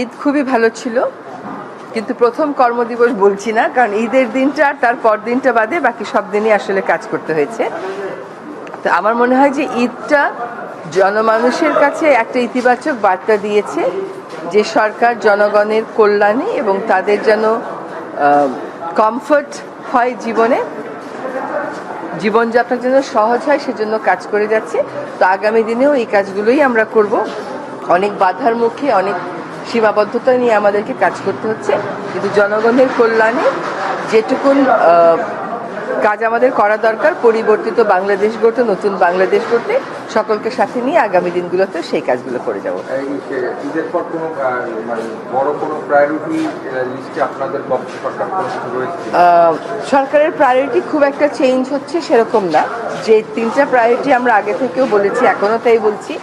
ঈদ খুবই ভালো ছিল, কিন্তু প্রথম কর্মদিবস বলছি না, কারণ ঈদের দিনটা আর তার পর দিনটা বাদে বাকি সব দিনই আসলে কাজ করতে হয়েছে। তো আমার মনে হয় যে ঈদটা জনমানুষের কাছে একটা ইতিবাচক বার্তা দিয়েছে যে সরকার জনগণের কল্যাণে এবং তাদের যেন কমফর্ট হয় জীবনে, জীবনযাত্রা যেন সহজ হয় সেজন্য কাজ করে যাচ্ছে। তো আগামী দিনেও এই কাজগুলোই আমরা করব। অনেক বাধার মুখে, অনেক সীমাবদ্ধতা নিয়ে আমাদেরকে কাজ করতে হচ্ছে। কিন্তু জনগণের কল্যাণে যেটুকুন কাজ আমাদের করা দরকার পরিবর্তিত বাংলাদেশ গড়তে নতুন বাংলাদেশ গড়তে সকলকে সাথে নিয়ে আগামী দিনগুলোতে সেই কাজগুলো করে যাব। এই যে- ঈদের পর কোনো মানে বড় কোনো প্রায়োরিটি লিস্টে আপনাদের সরকার কোনো কিছু রয়েছে? কিনা? আহ, সরকারের প্রায়োরিটি খুব একটা চেঞ্জ হচ্ছে সেরকম না। যে তিনটা প্রায়োরিটি আমরা আগে থেকেও বলেছি এখনও তাই বলছি।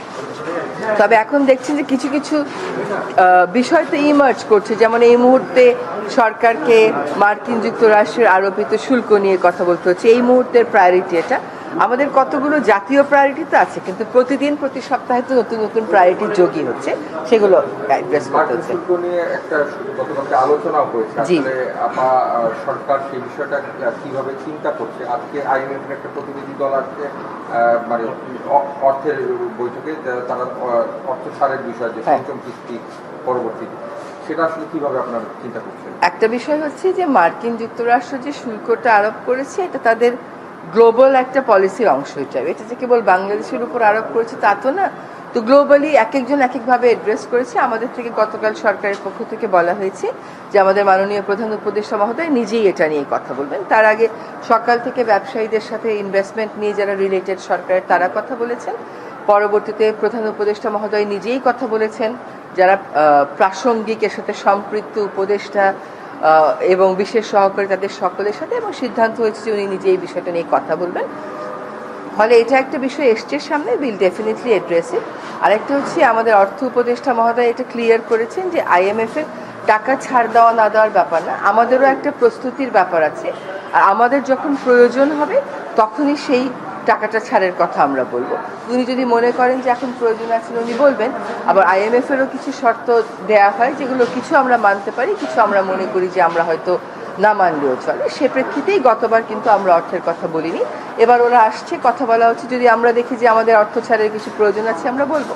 তবে এখন দেখছেন যে কিছু কিছু বিষয় তো ইমার্জ করছে। যেমন এই মুহূর্তে সরকারকে মার্কিন যুক্তরাষ্ট্রের আরোপিত শুল্ক নিয়ে কথা বলতে হচ্ছে। এই মুহূর্তের প্রায়োরিটি এটা। আমাদের কতগুলো জাতীয় প্রায়োরিটি তো আছে কিন্তু প্রতিদিন প্রতি সপ্তাহে তো নতুন নতুন প্রায়োরিটি যোগই হচ্ছে সেগুলো অ্যাড্রেস করতে হচ্ছে নিয়ে একটা হয়েছে জি। আপা সরকার সেই বিষয়টা কীভাবে চিন্তা করছে আজকে আইএমএফ একটা প্রতিনিধি দল আসছে মানে অর্থের বৈঠকে তারা অর্থ ছাড়ের বিষয় যে হ্যাঁ। পঞ্চম কিস্তি পরবর্তীতে সেটা আসলে কীভাবে আপনারা চিন্তা করছেন একটা বিষয় হচ্ছে যে মার্কিন যুক্তরাষ্ট্র যে শুল্কটা আরোপ করেছে এটা তাদের গ্লোবাল একটা পলিসির অংশ হিসাবে এটা যে কেবল বাংলাদেশের উপর আরোপ করেছে, তা তো না। তো গ্লোবালি এক একজন এক একভাবে অ্যাড্রেস করেছে। আমাদের থেকে গতকাল সরকারের পক্ষ থেকে বলা হয়েছে যে আমাদের মাননীয় প্রধান উপদেষ্টা মহোদয় নিজেই এটা নিয়ে কথা বলবেন। তার আগে সকাল থেকে ব্যবসায়ীদের সাথে ইনভেস্টমেন্ট নিয়ে যারা রিলেটেড সরকারের, তারা কথা বলেছেন। পরবর্তীতে প্রধান উপদেষ্টা মহোদয় নিজেই কথা বলেছেন। যারা প্রাসঙ্গিক, এর সাথে সম্পৃক্ত উপদেষ্টা এবং বিশেষ সহকারী তাদের সকলের সাথে এবং সিদ্ধান্ত হয়েছে যে উনি নিজে এই বিষয়টা নিয়ে কথা বলবেন। ফলে এটা একটা বিষয় এসছে সামনে বিল ডেফিনেটলি অ্যাড্রেস ইট। আরেকটা হচ্ছে আমাদের অর্থ উপদেষ্টা মহোদয় এটা ক্লিয়ার করেছেন যে আইএমএফ এর টাকা ছাড় দেওয়া না দেওয়ার ব্যাপার না, আমাদেরও একটা প্রস্তুতির ব্যাপার আছে। আর আমাদের যখন প্রয়োজন হবে, তখনই সেই টাকাটা ছাড়ের কথা আমরা বলব। উনি যদি মনে করেন যে এখন প্রয়োজন আছে, উনি বলবেন। আবার আইএমএফেরও কিছু শর্ত দেয়া হয়, যেগুলো কিছু আমরা মানতে পারি, কিছু আমরা মনে করি যে আমরা হয়তো না মানলেও চলে। সে প্রেক্ষিতেই গতবার কিন্তু আমরা অর্থের কথা বলিনি। এবার ওরা আসছে, কথা বলা হচ্ছে। যদি আমরা দেখি যে আমাদের অর্থ ছাড়ের কিছু প্রয়োজন আছে, আমরা বলব।